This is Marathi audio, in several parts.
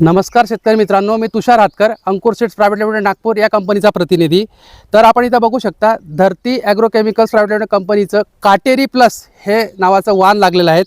नमस्कार शेतकरी मित्रांनो मी Tushar Hatkar Ankur seeds private limited Nagpur या कंपनीचा प्रतिनिधी. तर आपण इथं बघू शकता धरती ॲग्रोकेमिकल्स प्रायव्हेट लिमिटेड कंपनीचं काटेरी प्लस हे नावाचं वाहन लागलेलं आहे.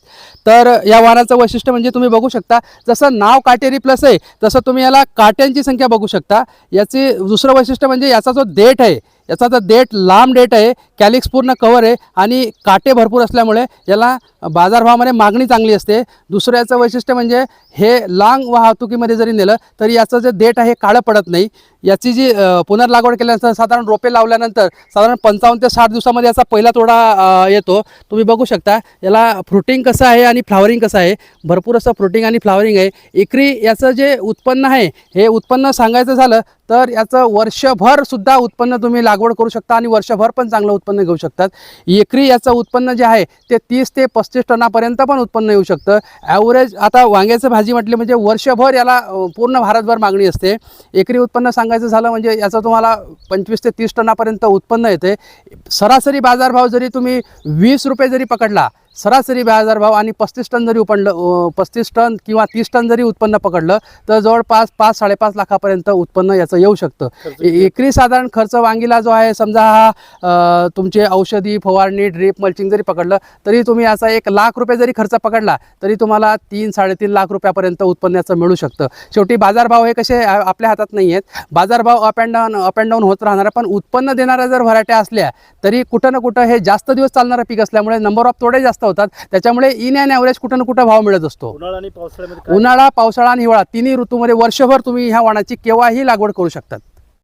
तर या वाहनाचं वैशिष्ट्य म्हणजे तुम्ही बघू शकता जसं नाव काटेरी प्लस आहे तसं तुम्ही याला काट्यांची संख्या बघू शकता. याची दुसरं वैशिष्ट्य म्हणजे याचा जो देठ आहे याचा जो देठ लांब डेट आहे कॅलिक्स पूर्ण कवर आहे आणि काटे भरपूर असल्यामुळे याला बाजारभावामध्ये मागणी चांगली असते. दुसरं याचं वैशिष्ट्य म्हणजे हे लांग वाहतुकीमध्ये जरी नेलं तरी याचं जे देठ आहे काळं पडत नाही. याची जी पुनर्लागवड केल्यानंतर साधारण रोपे लावल्यानंतर साधारण पंचावन्न ते साठ दिवसामध्ये याचा पहिला तोडा येतो. तुम्ही बघू शकता याला फ्रुटिंग कसं आहे आणि फ्लावरिंग कसं आहे? भरपूर असं फ्रुटिंग आणि फ्लावरिंग आहे. एकरी याचं जे उत्पन्न आहे हे उत्पन्न सांगायचं झालं तर याचं वर्षभरसुद्धा उत्पन्न तुम्ही लागवड करू शकता आणि वर्षभर पण चांगलं उत्पन्न घेऊ शकतात. एकरी याचं उत्पन्न जे आहे ते तीस ते पस्तीस टनापर्यंत पण उत्पन्न येऊ शकतं. ॲव्हरेज आता वांग्याचं भाजी म्हटली म्हणजे वर्षभर याला पूर्ण भारतभर मागणी असते. एकरी उत्पन्न सांगायचं झालं म्हणजे याचं तुम्हाला पंचवीस ते तीस टनापर्यंत उत्पन्न येते. सरासरी बाजारभाव जरी तुम्ही वीस रुपये जरी पकडला सरासरी बाजारभाव आणि पस्तीस टन जरी उपडलं पस्तीस टन किंवा तीस टन जरी उत्पन्न पकडलं तर जवळपास पाच साडेपाच लाखापर्यंत उत्पन्न याचं येऊ शकतं. एकरी साधारण खर्च वांगीला जो आहे समजा हा तुमचे औषधी फवारणी ड्रीप मल्चिंग जरी पकडलं तरी तुम्ही याचा एक लाख रुपये जरी खर्च पकडला तरी तुम्हाला तीन साडेतीन लाख रुपयापर्यंत उत्पन्न याचं मिळू शकतं. शेवटी बाजारभाव हे कसे आपल्या हातात नाही आहेत. बाजारभाव up and down up and down होत राहणार पण उत्पन्न देणाऱ्या जर व्हरायट्या असल्या तरी कुठं ना कुठं हे जास्त दिवस चालणारं पीक असल्यामुळे नंबर ऑफ तोडे जास्त होतात त्याच्यामुळे इन अँड ॲव्हरेज कुठं ना कुठं भाव मिळत असतो. उन्हाळा पावसाळा आणि हिवाळा तिन्ही ऋतूमध्ये वर्षभर तुम्ही ह्या वाणाची केव्हाही लागवड करू शकतात.